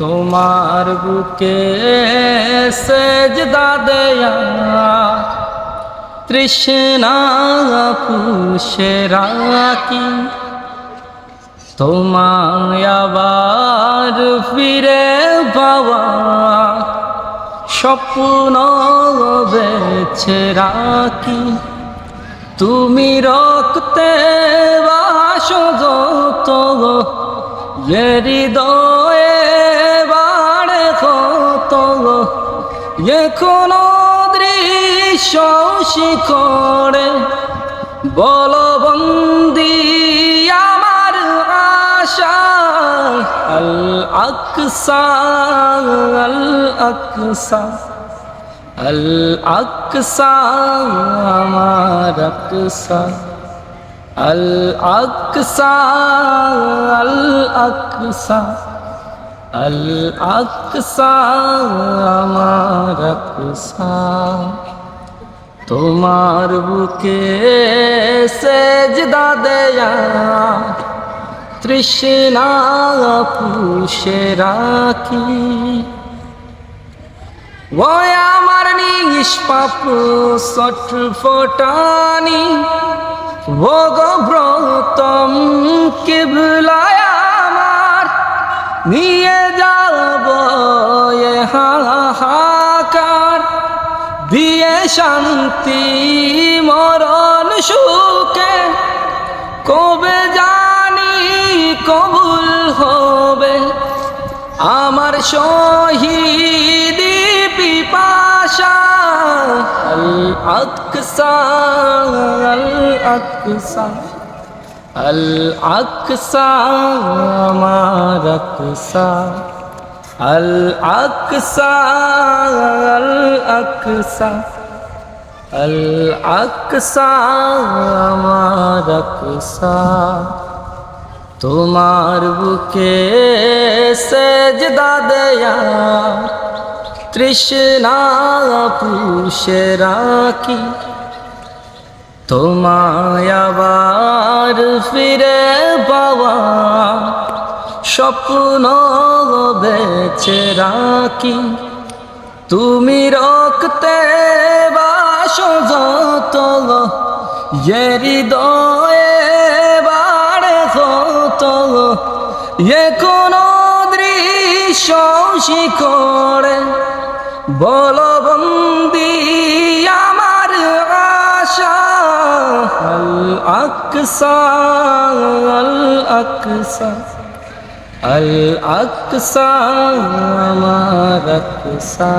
তোমার বুকে সেজদা দেয়া, তৃষ্ণা পুষে রাখি। তোমায় ফিরে পাওয়া, স্বপ্ন বেছে রাখি। তুমি রক্তে বাসো যত হৃদয়ে এখনও দৃশ্য শিখরে বলবন্দি আমার আশা। আল আকসা আল আকসা আল আকসা আমার আকসা। আল আকসা আল আকসা আকসা আমার আকসা, তোমার বুকে সেজদা দেয়া, তৃষ্ণা পুষে রাখি। ও আমার নিষ্পাপ সট ফোটানি ও গো ব্রতম কেবলায় নিয়ে যাব হাহাকার। দিয়ে শান্তি, মরণ, সুখে। কবে জানি কবুল হবে। আমার শহীদ পিপাসা, আল আকসা আল আকসা। আল আকসা আমার আকসা আল আকসা আল আকসা আল আকসা আমার আকসা তোমার বুকে সেজদা দেয়া, তৃষ্ণা পুষে রাখি। তোমায় ফিরে পাওয়া স্বপ্ন বেছে রাখি। তুমি রক্তে বাসো যত হৃদয়ে বাড়ে কত এ কোন দৃশ্য শিখরে বলবন্দি আমার আকসা